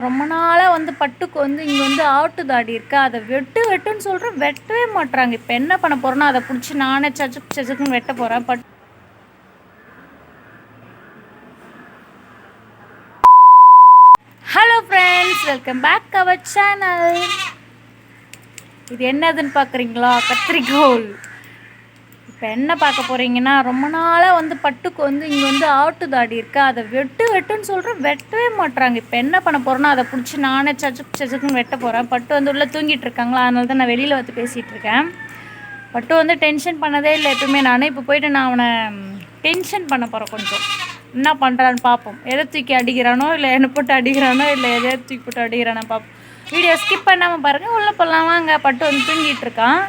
ரொம்ப நாளாக வந்து பட்டுக்கு வந்து இங்கே வந்து ஆட்டு தாடி இருக்கு. அதை வெட்டு வெட்டுன்னு சொல்கிறேன் வெட்டவே மாட்டுறாங்க இப்போ என்ன பண்ண போகிறேன்னா அதை பிடிச்சி நானே சச்சுக்கு சச்சுக்குன்னு வெட்ட போகிறேன் but hello friends welcome back our channel இது என்னதுன்னு பார்க்குறீங்களா கத்திரிக்கோல் இப்போ என்ன பார்க்க போகிறீங்கன்னா ரொம்ப நாளாக வந்து பட்டுக்கு வந்து இங்கே வந்து ஆட்டு தாடி இருக்கா. அதை வெட்டு வெட்டுன்னு சொல்கிறேன் வெட்டவே மாட்டுறாங்க இப்போ என்ன பண்ண போகிறேன்னா அதை பிடிச்சி நானே சச்சுக்கு சச்சுக்குன்னு வெட்ட போகிறேன் பட்டு வந்து உள்ளே தூங்கிட்டு இருக்காங்களா? அதனால தான் நான் வெளியில் வந்து பேசிகிட்டு இருக்கேன். பட்டு வந்து டென்ஷன் பண்ணதே இல்லை எப்பவுமே நானே இப்போ போயிட்டு நான் அவனை டென்ஷன் பண்ண போகிறேன் கொஞ்சம். என்ன பண்ணுறான்னு பார்ப்போம் எதை தூக்கி அடிக்கிறானோ இல்லை என்ன போட்டு அடிக்கிறானோ இல்லை எதை தூக்கி போட்டு அடிக்கிறானோ பார்ப்போம் வீடியோ ஸ்கிப் பண்ணாமல் பாருங்கள் உள்ளே போகலாம் வாங்க. பட்டு வந்து தூங்கிட்டு இருக்கான்.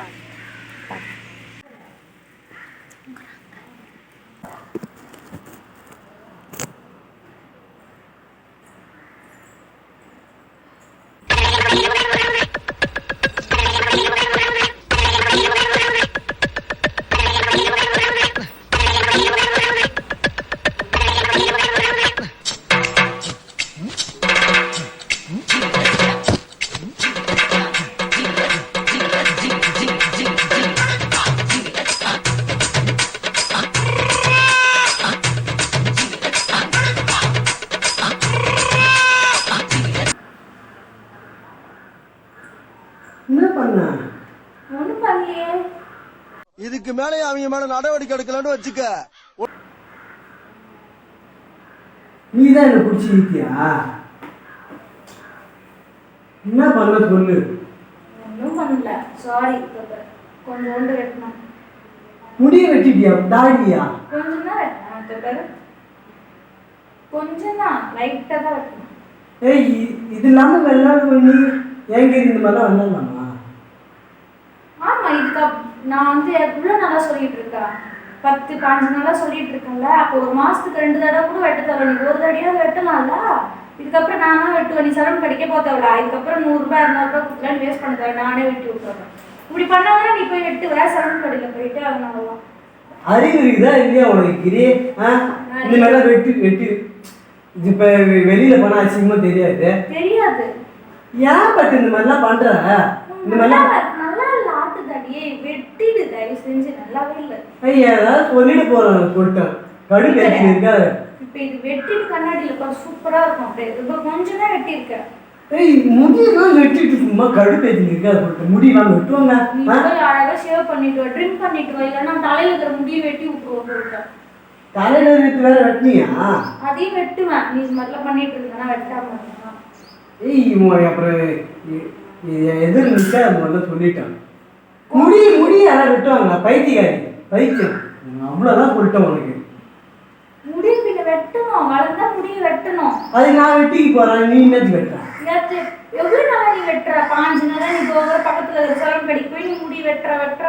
என்ன பண்ண? ஒன்றும் பண்ணலையே. இதுக்கு மேலே அவங்க மேல நடவடிக்கை எடுக்கலன்னு வச்சுக்க. நீ தான் என்ன பிடிச்சி இருக்கியா என்ன பண்ண சொல்லு? ஒன்றும் பண்ணல. சாரி கொஞ்சோண்டு வெட்டணும். முடிய வெட்டிட்டியா? தாடியா? கொஞ்சம் தான் வெட்டணும். கொஞ்சம் தான் லைட்டாக தான் வெட்டணும். ஏய் இது இல்லாம வெள்ளாடு பண்ணி எங்க இந்த மாதிரிலாம் வந்துடலாமா ஆமாம் இதுக்கு நான் வந்து எவ்வளோ நல்லா சொல்லிட்டு இருக்கேன்? பத்து பாஞ்சு நாளாக சொல்லிட்டு இருக்கேன்ல. அப்போ ஒரு மாதத்துக்கு ரெண்டு தடவை கூட வெட்ட தரல நீ ஒரு தடவையாவது வெட்டலாம்ல? இதுக்கப்புறம் நான் தான் வெட்டுவேன். நீ சரம் கடிக்க போத்தவளா இதுக்கப்புறம் நூறுரூபா இரநூறுபா கொடுத்துலாம் வேஸ்ட் பண்ண தேவை. நானே வெட்டி விட்டுறேன். இப்படி பண்ணாதான் நீ போய் வெட்டுவ? சரம் கடையில் போயிட்டு அதனால தான் அறிவு இருக்குதா இல்லையா உனக்கு? கிரி இந்த மாதிரிலாம் வெட்டி வெட்டி இது இப்ப வெளியில போனா அசிங்கமா தெரியாது. தெரியாது. ஏன் பட் இந்த மாதிரிலாம் பண்ற? இந்த மாதிரிலாம் நல்லா இல்ல ஆட்டு தடியே வெட்டிடு தயவு செஞ்சு. நல்லாவே இல்லை. ஐய் ஏதாவது சொல்லிட்டு போறேன் சொல்லிட்டேன் கடு பேச்சு இருக்காது இப்போ இது வெட்டிட்டு கண்ணாடியில் பாரு சூப்பரா இருக்கும் அப்படியே. இப்போ கொஞ்சம் தான் வெட்டியிருக்கேன் ஏய் முடியெல்லாம் வெட்டிட்டு சும்மா கடு பேச்சு இருக்காது சொல்லிட்டு முடியெல்லாம் வெட்டுவாங்க. நீ ஆ? போய் அழகா ஷேவ் பண்ணிட்டு வா ட்ரிம் பண்ணிட்டு வா இல்லைன்னா தலையில இருக்கிற முடியை வெட்டி விட்டுருவோம் சொல்லிட்டேன் தலையில இருக்கு வேற வெட்டினியா? அதையும் வெட்டுவேன். நீ இது மாதிரிலாம் பண்ணிட்டு இருக்கனா வெட்டாம ஏய் அப்புறம் எதிர் நிற்க முதல்ல சொல்லிட்டான். முடி முடி யாராவது வெட்டுவாங்களா? பைத்தியக்காரி. பைத்தியம். அவ்வளோதான் சொல்லிட்டேன் உனக்கு. முடிய பின்ன வெட்டணும். வளர்ந்தா முடிய வெட்டணும். அது நான் வெட்டிக்கு போறேன். நீ என்னது வெட்டுற? எவ்வளவு நாளா நீ வெட்டுற? பாஞ்சு நாளா நீ போகிற பக்கத்துல சரம் கடைக்கு போய் நீ முடி வெட்டுற வெட்டுற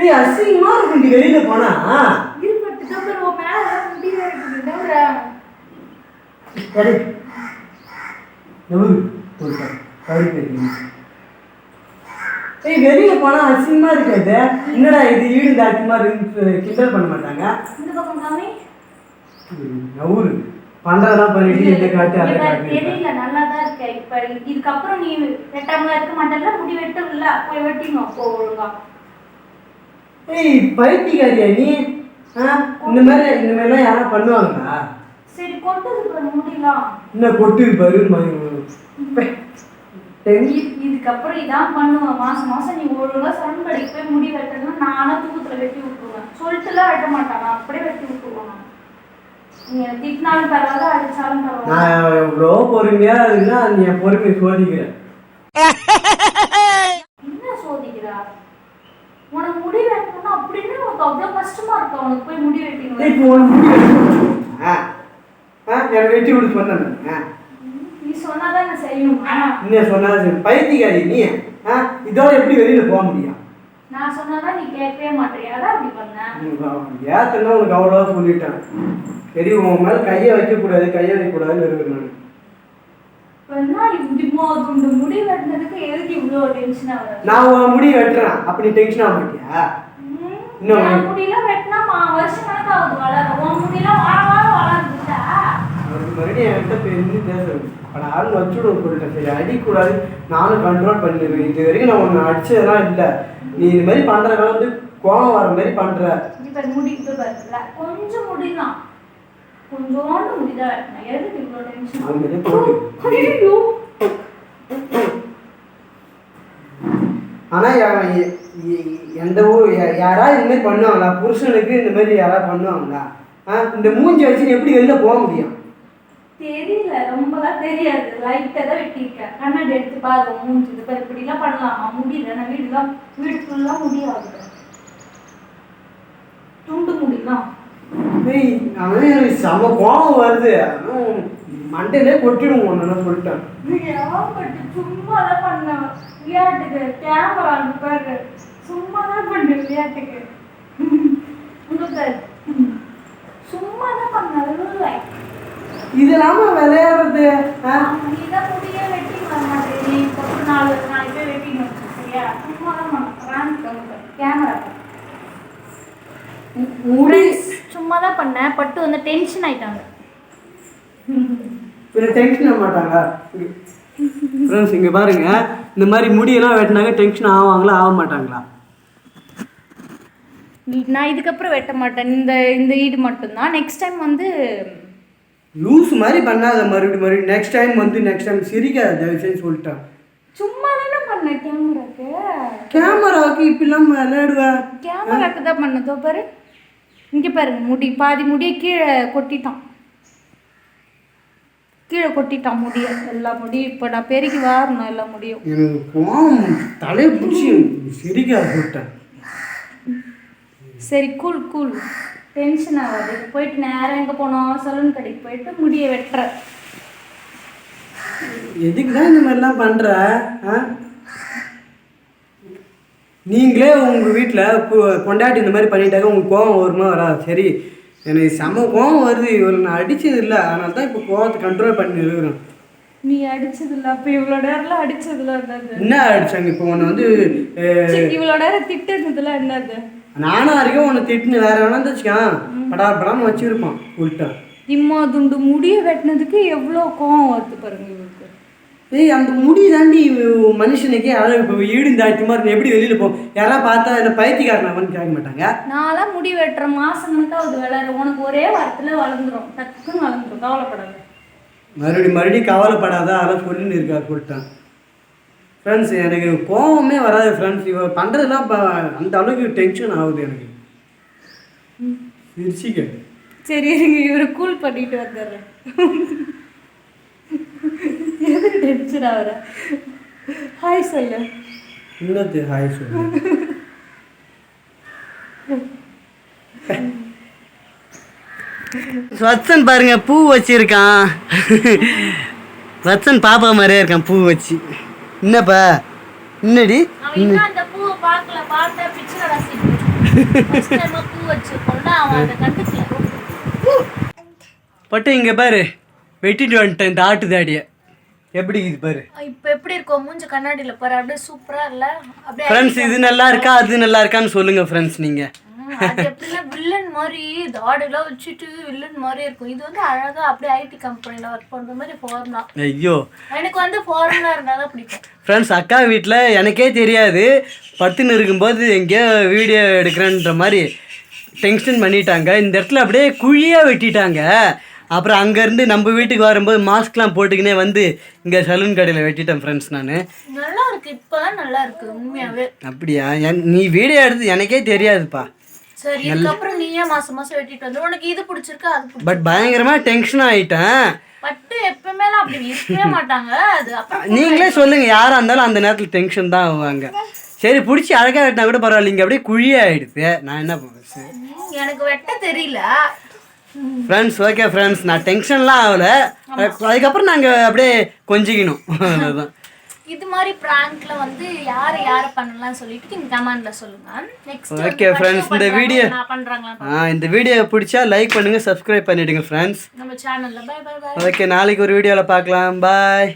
ஏய் அசிங்கமா இருக்கும் நீ வெளியில போனா. இருபட்டு தான் உன் மேல முடி வேற இருக்குது தவிர சரி ஏய் வெளியில போனா அசிங்கமா இருக்காது என்னடா இது ஈடு மாதிரி கிண்டல் பண்ண மாட்டாங்க? இந்த பக்கம் காமி ஊரு பண்றதெல்லாம் பண்ணிட்டு இந்த காட்டு அதை காட்டு. தெரியல நல்லா தான் இருக்க. இப்ப இதுக்கப்புறம் நீ வெட்டாம இருக்க மாட்டல முடி வெட்டல போய் வெட்டினோம் போ ஒழுங்கா. ஏய் பைத்தியக்காரியா நீ? இந்த மாதிரி இந்த மாதிரிலாம் யாரும் பண்ணுவாங்களா? சரி கொண்டு இருக்கிற முடியலாம். இன்னும் கொட்டு பாரு ம- டென்- இ- இதுக்கப்புறம் இதான் பண்ணுவேன். மாசம் மாசம் நீ ஒழுங்கா சன் கடைக்கு போய் முடி வெட்டணும் நானா தூக்கத்துல வெட்டி விட்டுருவேன். சொல்லிட்டுலாம் வெட்ட மாட்டான். நான் அப்படியே வெட்டி விட்டுருவேன் நான். எவ்வளோ பொறுமையா இருக்குன்னா நீ என் பொறுமையை சோதிக்கிறேன். என்ன சோதிக்கிறா? உனக்கு முடி வெட்டணும்னா அப்படின்னு உனக்கு அவ்வளவு கஷ்டமா இருக்கா உனக்கு போய் முடி வெட்டினு இப்போ உனக்கு முடி வெட்டணும். ஆ ஆ எனக்கு வெட்டி விடு சொன்னேன். ஆ. நீ சொன்னாதான் நான் செய்யணுமா? இன்னும் சொன்னா சரி. பைத்தியக்காரி நீ. ஆ இதோட எப்படி வெளியில போக முடியும்? நான் சொன்னாதான் நீ கேட்கவே மாட்டேறியா? அதான் அப்படி பண்ண. ஏத்தனா உனக்கு அவ்வளோ சொல்லிட்டேன். சரி உன் மேல கையை வைக்கக்கூடாது கையை வைக்கக்கூடாதுன்னு இருக்கிறேன் நான். நான் முடி வெட்டுறேன். அப்படி டென்ஷன் ஆக மாட்டியா? இன்னும் முடியெல்லாம் வெட்டினா வருஷம் கணக்காகுது வளர உன் முடியெல்லாம் வாரம் வாரம் வளருதுல்ல? மறுபடியும் என்கிட்ட பேருந்து பேசுறது இப்போ நான் ஆள் வச்சுடுவோம் சொல்லிட்டேன் சரி அடிக்கூடாது நானும் கண்ட்ரோல் பண்ணிடுவேன். இது வரைக்கும் நான் ஒன்று அடிச்சதெல்லாம் இல்லை. நீ இது மாதிரி பண்ணுறதுனால வந்து கோவம் வர மாதிரி பண்ணுற கொஞ்சம் முடிதான். கொஞ்சோண்டு முடிதான் வெட்டணும் எதுக்கு இவ்வளோ டென்ஷன் அது மாதிரியே போட்டு. ஆனால் எந்த ஊர் யாராவது இந்த மாதிரி பண்ணுவாங்களா? புருஷனுக்கு இந்த மாதிரி யாராவது பண்ணுவாங்களா? இந்த மூஞ்சி வச்சு எப்படி வெளில போக முடியும்? தெரியல ரொம்பலாம் தெரியாது. லைட்டா தான் வெட்டியிருக்கேன். கண்ணாடி எடுத்து பாரு உன் மூஞ்சி. இது பாரு இப்படிலாம் பண்ணலாமா? முடியல நான் வீடுலாம் வீடு ஃபுல்லா முடியாது. துண்டு எனக்கு செம கோவம் வருது. மண்டையிலே கொட்டிடும் ஒன்று சொல்லிட்டேன். சும்மா தான் பண்ணேன். விளையாட்டுக்கு கேமரா பாரு. சும்மா தான் பண்ணேன் விளையாட்டுக்கு. உங்களுக்கு சும்மா தான் பண்ணேன். இது இல்லாம விளையாடுறது சும்மா தான் பண்ணேன் கேமரா முடி. சும்மா தான் பண்ணேன் பட்டு வந்து டென்ஷன் ஆயிட்டாங்க. டென்ஷன் ஆக மாட்டாங்க ஃப்ரெண்ட்ஸ் இங்கே பாருங்க. இந்த மாதிரி முடியெல்லாம் வெட்டினாங்க டென்ஷன் ஆவாங்களா ஆக மாட்டாங்களா? நான் இதுக்கப்புறம் வெட்ட மாட்டேன். இந்த இந்த ஈடு மட்டும்தான். நெக்ஸ்ட் டைம் வந்து லூஸ் மாதிரி பண்ணாத மறுபடியும் மறுபடியும் நெக்ஸ்ட் டைம் வந்து நெக்ஸ்ட் டைம் சிரிக்காத தயவுசெய்து சொல்லிட்டேன் சும்மா தானே பண்ணேன் கேமராக்கு கேமராவுக்கு இப்படிலாம் விளையாடுவேன் கேமராக்கு தான் பண்ணதோ பாரு. இங்க பாருங்க முடி பாதி முடியை கீழே கொட்டிட்டான். கீழே கொட்டிட்டான் முடிய. எல்லா முடியும் இப்போ நான் பெருக்கி வாரணும் எல்லா முடியும். எனக்கு கோவம் தலையை பிடிச்சி சிரிக்காத சொல்லிட்டேன் சரி கூல் கூல் டென்ஷன் ஆகாது. போயிட்டு நேரம் எங்கே போனோம் சலூன் கடைக்கு போயிட்டு முடியை வெட்டுற. எதுக்கு தான் இந்த மாதிரிலாம் பண்ணுற நீங்களே உங்கள் வீட்டில் பொண்டாட்டி இந்த மாதிரி பண்ணிட்டாக்க உங்களுக்கு கோவம் வருமா வராது? சரி எனக்கு செம கோவம் வருது. இவரை நான் அடிச்சது இல்லை. அதனால தான் இப்போ கோவத்தை கண்ட்ரோல் பண்ணி இருக்கிறேன். நீ அடிச்சதில்ல அப்போ இவ்வளோ நேரம்லாம் அடிச்சதுல என்னது? என்ன அடிச்சாங்க? இப்போ உன்னை வந்து இவ்வளோ நேரம் திட்டுறதுல என்னது? நானும் வரைக்கும் உன்னை திட்டுன்னு வேற வேணா வச்சுக்கான் படா படான்னு வச்சிருப்பான் உள்ட்டா. இம்மா துண்டு முடிய வெட்டினதுக்கு எவ்வளோ கோவம் வருது பாருங்க இவருக்கு. ஏய் அந்த முடி தாண்டி மனுஷனுக்கே அழகு. இப்போ ஈடு தாட்டி மாதிரி எப்படி வெளியில் போ? யாராவது பார்த்தா என்ன பைத்தியக்காரனாவன்னு கேட்க மாட்டாங்க. நான்லாம் முடி வெட்டுற மாசம் மட்டும் அது விளையாடு உனக்கு ஒரே வாரத்துல வளர்ந்துரும். டக்குன்னு வளர்ந்துரும். கவலைப்படாத. மறுபடியும் மறுபடியும் கவலைப்படாத அதெல்லாம் சொல்லின்னு இருக்கா சொல்லிட்டேன் ஃப்ரெண்ட்ஸ் எனக்கு கோவமே வராது ஃப்ரெண்ட்ஸ் இவ பண்ணுறதுலாம் இப்போ அந்த அளவுக்கு டென்ஷன் ஆகுது எனக்கு. சிரிச்சிக்க. சரி இருங்க இவரை கூல் பண்ணிட்டு வந்துடுறேன். எதுக்கு டென்ஷன் ஆகுற? ஹாய் சொல்லு. இன்னத்து ஹாய் சொல்லு? வத்சன் பாருங்க பூ வச்சிருக்கான். வத்சன் பாப்பா மாதிரியே இருக்கான் பூ வச்சு. என்னப்பா? என்னடி? பட்டு இங்கே பாரு. வெட்டிட்டு வந்துட்டேன் இந்த ஆட்டு தாடியை. எப்படி இது பாரு? இப்போ எப்படி இருக்கும் மூஞ்ச கண்ணாடியில பாரு. அப்படியே சூப்பரா இல்ல? அப்படியே ஃப்ரெண்ட்ஸ் இது நல்லா இருக்கா அது நல்லா இருக்கான்னு சொல்லுங்க ஃப்ரெண்ட்ஸ் நீங்கள் அது எப்படின்னா வில்லன் மாதிரி தாடிலாம் வச்சுட்டு வில்லன் மாதிரி இருக்கும். இது வந்து அழகா அப்படியே ஐடி கம்பெனில ஒர்க் பண்ற மாதிரி ஃபார்னா ஐயோ. எனக்கு வந்து ஃபாரினா இருந்தாதான் பிடிக்கும். ஃப்ரெண்ட்ஸ் அக்கா வீட்டில் எனக்கே தெரியாது. பத்துன்னு இருக்கும்போது எங்கேயோ வீடியோ எடுக்கிறேன்ற மாதிரி டென்ஷன் பண்ணிட்டாங்க. இந்த இடத்துல அப்படியே குழியாக வெட்டிட்டாங்க. அப்புறம் அங்கேருந்து நம்ம வீட்டுக்கு வரும்போது மாஸ்க்லாம் போட்டுக்கினே வந்து இங்கே சலூன் கடையில் வெட்டிட்டேன் ஃப்ரெண்ட்ஸ் நான். நல்லா இருக்கு. இப்பதான் நல்லா இருக்கு உண்மையாவே. அப்படியா? என் நீ வீடியோ எடுத்து எனக்கே தெரியாதுப்பா. சரி இதுக்கப்புறம் நீயே மாசம் மாசம் வெட்டிட்டு வந்து? உனக்கு இது பிடிச்சிருக்கு அது பட் பயங்கரமாக டென்ஷன் ஆகிட்டேன் பட்டு எப்பவுமே அப்படி இருக்கவே மாட்டாங்க. அது அப்புறம் நீங்களே சொல்லுங்கள் யாராக இருந்தாலும் அந்த நேரத்தில் டென்ஷன் தான் ஆவாங்க. சரி பிடிச்சி அழகாக வெட்டினா கூட பரவாயில்ல இங்கே அப்படியே குழியாயிடுது நான் என்ன பண்ணுறது? ம், எனக்கு வெட்ட தெரியல. ஃப்ரெண்ட்ஸ் ஓகே ஃப்ரெண்ட்ஸ் நான் டென்ஷன்லாம் ஆகலை. அதுக்கப்புறம் நாங்கள் அப்படியே கொஞ்சிக்கணும். அதுதான் இது மாதிரி பிராங்க்ல வந்து யார் யார் பண்ணலாம் சொல்லிட்டு நீங்க கமெண்ட்ல சொல்லுங்க. நெக்ஸ்ட் Okay, friends, இந்த நான் பண்றாங்களா இந்த வீடியோ பிடிச்சா லைக் பண்ணுங்கள் சப்ஸ்கிரைப் பண்ணிவிடுங்க ஃப்ரெண்ட்ஸ் நம்ம சேனல்ல பை பை பை ஓகே நாளைக்கு ஒரு வீடியோவில் பார்க்கலாம். பாய்